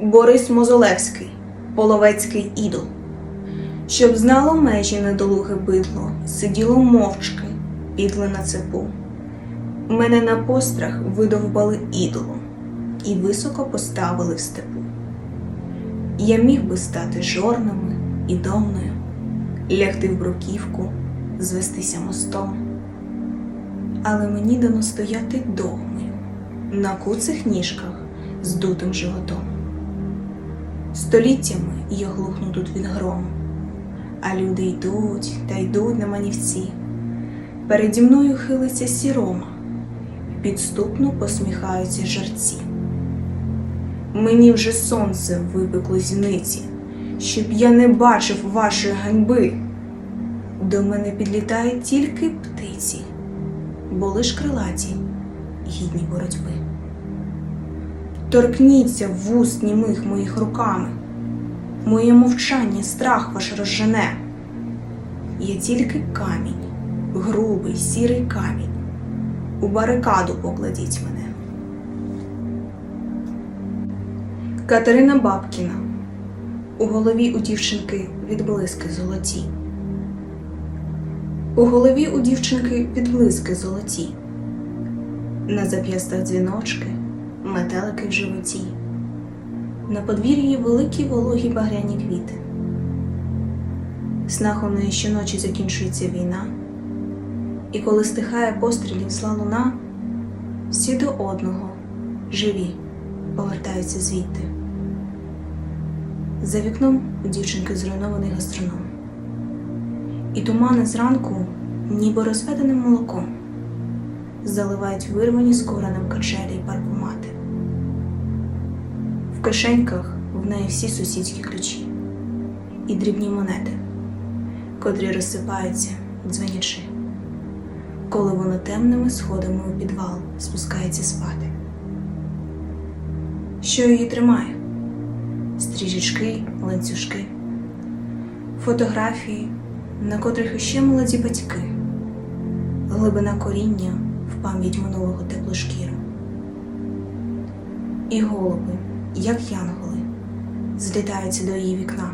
Борис Мозолевський, половецький ідол. Щоб знало межі недолуге бидло, сиділо мовчки, підле на цепу. Мене на пострах видовбали ідолом і високо поставили в степу. Я міг би стати жорнами і домною, лягти в бруківку, звестися мостом. Але мені дано стояти довгою, на куцих ніжках з дутим животом. Століттями я глухну тут від грому, а люди йдуть та йдуть на манівці. Переді мною хилиться сірома, підступно посміхаються жерці. Мені вже сонце випекло зіниці, щоб я не бачив вашої ганьби. До мене підлітають тільки птиці, бо лиш крилаті гідні боротьби. Торкніться вуст німих моїх руками, моє мовчання страх ваш розжене. Я тільки камінь, грубий, сірий камінь. У барикаду покладіть мене. Катерина Бабкіна. У голові у дівчинки відблиски золоті. У голові у дівчинки відблиски золоті. На зап'ястах дзвіночки, метелики в животі. На подвір'ї великі вологі багряні квіти. Снах у неї щоночі закінчується війна, і коли стихає пострілів зла луна, всі до одного, живі, повертаються звідти. За вікном у дівчинки зруйнований гастроном. І тумани зранку, ніби розведеним молоком, заливають вирвані з коренем качелі й паркомати. Кишеньках в неї всі сусідські ключі і дрібні монети, котрі розсипаються, дзвенячи, коли вона темними сходами у підвал спускається спати. Що її тримає? Стрічечки, ланцюжки, фотографії, на котрих іще молоді батьки, глибина коріння в пам'ять минулого теплу шкіру. І голуби, як янголи, злітаються до її вікна,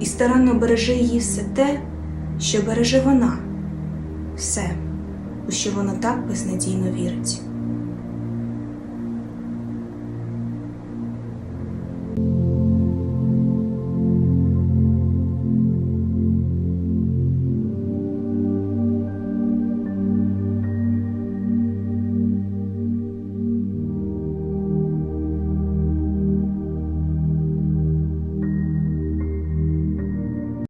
і старанно береже її все те, що береже вона, все, у що вона так безнадійно вірить.